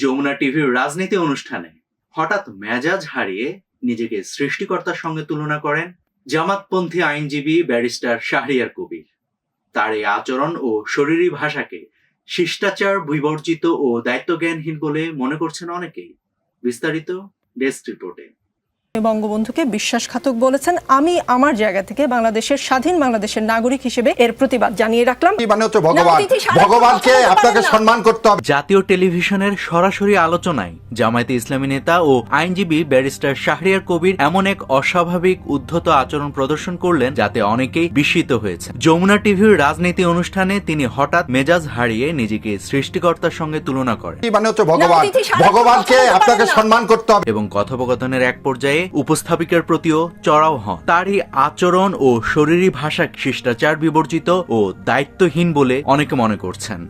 যমুনা টিভির রাজনীতি অনুষ্ঠানে হঠাৎ মেজাজ হারিয়ে নিজেকে সৃষ্টিকর্তার সঙ্গে তুলনা করেন জামাতপন্থী আইনজীবী ব্যারিস্টার শাহরিয়ার কবির। তার এই আচরণ ও শরীরী ভাষাকে শিষ্টাচার, বিবর্জিত ও দায়িত্বজ্ঞানহীন বলে মনে করছেন অনেকেই। বিস্তারিত ডেস্ক রিপোর্টে। বঙ্গবন্ধুকে বিশ্বাসঘাতক বলেছেন। আমি আমার জায়গা থেকে বাংলাদেশের স্বাধীন বাংলাদেশের নাগরিক হিসেবে এর প্রতিবাদ জানিয়ে রাখলাম। মানে হচ্ছে ভগবান? ভগবানকে আপনাকে সম্মান করতে হবে। জাতীয় টেলিভিশনের সরাসরি আলোচনায় জামায়াতে ইসলামী নেতা ও আইনজীবী ব্যারিস্টার শাহরিয়ার কবির এমন এক অস্বাভাবিক উদ্ধত আচরণ প্রদর্শন করলেন যাতে অনেকেই বিস্মিত হয়েছে যমুনা টিভির রাজনীতি অনুষ্ঠানে তিনি হঠাৎ মেজাজ হারিয়ে নিজেকে সৃষ্টিকর্তার সঙ্গে তুলনা করেন। মানে হচ্ছে ভগবান? ভগবানকে আপনাকে সম্মান করতে হবে। এবং কথোপকথনের এক পর্যায়ে উপস্থাপিকার প্রতিও চড়াও হন। তারই আচরণ ও শরীরী ভাষা শিষ্টাচার বিবর্জিত ও দায়িত্বহীন বলে অনেকে মনে করছেন।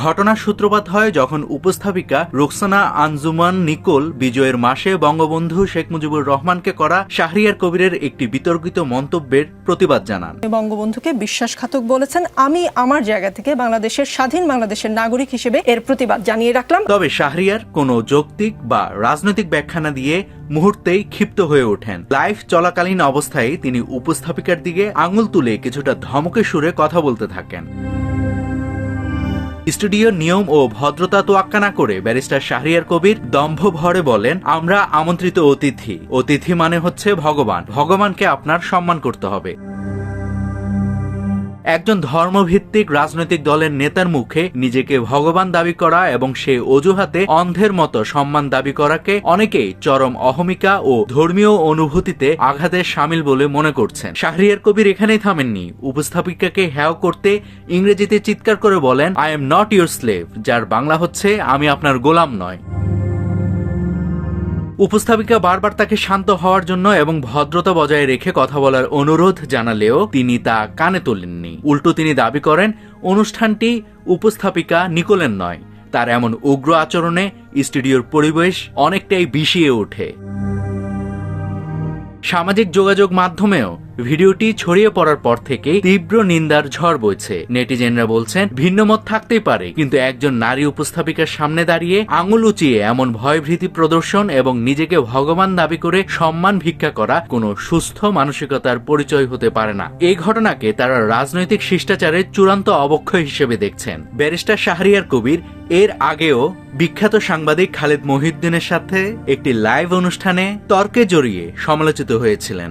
ঘটনার সূত্রপাত হয় যখন উপস্থাপিকা রোকসানা আঞ্জুমান নিকোল বিজয়ের মাসে বঙ্গবন্ধু শেখ মুজিবুর রহমানকে করা শাহরিয়ার কবিরের একটি বিতর্কিত মন্তব্যের প্রতিবাদ জানান। বঙ্গবন্ধুকে বিশ্বাসঘাতক বলেছেন আমি আমার জায়গা থেকে বাংলাদেশের স্বাধীন বাংলাদেশের নাগরিক হিসেবে এর প্রতিবাদ জানিয়ে রাখলাম। তবে শাহরিয়ার কোনো যৌক্তিক বা রাজনৈতিক ব্যাখ্যা না দিয়ে মুহূর্তেই ক্ষিপ্ত হয়ে ওঠেন। লাইভ চলাকালীন অবস্থায় তিনি উপস্থাপিকার দিকে আঙুল তুলে কিছুটা ধমকে সুরে কথা বলতে থাকেন। স্টুডিওর নিয়ম ও ভদ্রতা তোয়াক্কা না করে ব্যারিস্টার শাহরিয়ার কবির দম্ভ ভরে বলেন, আমরা আমন্ত্রিত অতিথি। অতিথি মানে হচ্ছে ভগবান। ভগবানকে আপনার সম্মান করতে হবে। একজন ধর্মভিত্তিক রাজনৈতিক দলের নেতার মুখে নিজেকে ভগবান দাবি করা এবং সে অজুহাতে অন্ধের মতো সম্মান দাবি করাকে অনেকেই চরম অহমিকা ও ধর্মীয় অনুভূতিতে আঘাতে সামিল বলে মনে করছেন। শাহরিয়ার কবির এখানেই থামেননি। উপস্থাপিকাকে হ্যাও করতে ইংরেজিতে চিৎকার করে বলেন I am not your slave যার বাংলা হচ্ছে, আমি আপনার গোলাম নয়। উপস্থাপিকা বারবার তাকে শান্ত হওয়ার জন্য এবং ভদ্রতা বজায় রেখে কথা বলার অনুরোধ জানালেও তিনি তা কানে তোলেননি। উল্টো তিনি দাবি করেন, অনুষ্ঠানটি উপস্থাপিকা নিকোলেন নয়। তার এমন উগ্র আচরণে স্টুডিওর পরিবেশ অনেকটাই বিষিয়ে ওঠে। সামাজিক যোগাযোগ মাধ্যমেও ভিডিওটি ছড়িয়ে পড়ার পর থেকে তীব্র নিন্দার ঝড় বইছে। নেটিজেনরা বলছেন ভিন্নমত থাকতেই পারে, কিন্তু একজন নারী উপস্থাপিকার সামনে দাঁড়িয়ে আঙুল উঁচিয়ে এমন ভয়ভীতি প্রদর্শন এবং নিজেকে ভগবান দাবি করে সম্মান ভিক্ষা করা কোনো সুস্থ মানসিকতার পরিচয় হতে পারে না। এই ঘটনাকে তারা রাজনৈতিক শিষ্টাচারের চূড়ান্ত অবক্ষয় হিসেবে দেখছেন। ব্যারিস্টার শাহরিয়ার কবির এর আগেও বিখ্যাত সাংবাদিক খালেদ মহিউদ্দিনের সাথে একটি লাইভ অনুষ্ঠানে তর্কে জড়িয়ে সমালোচিত হয়েছিলেন।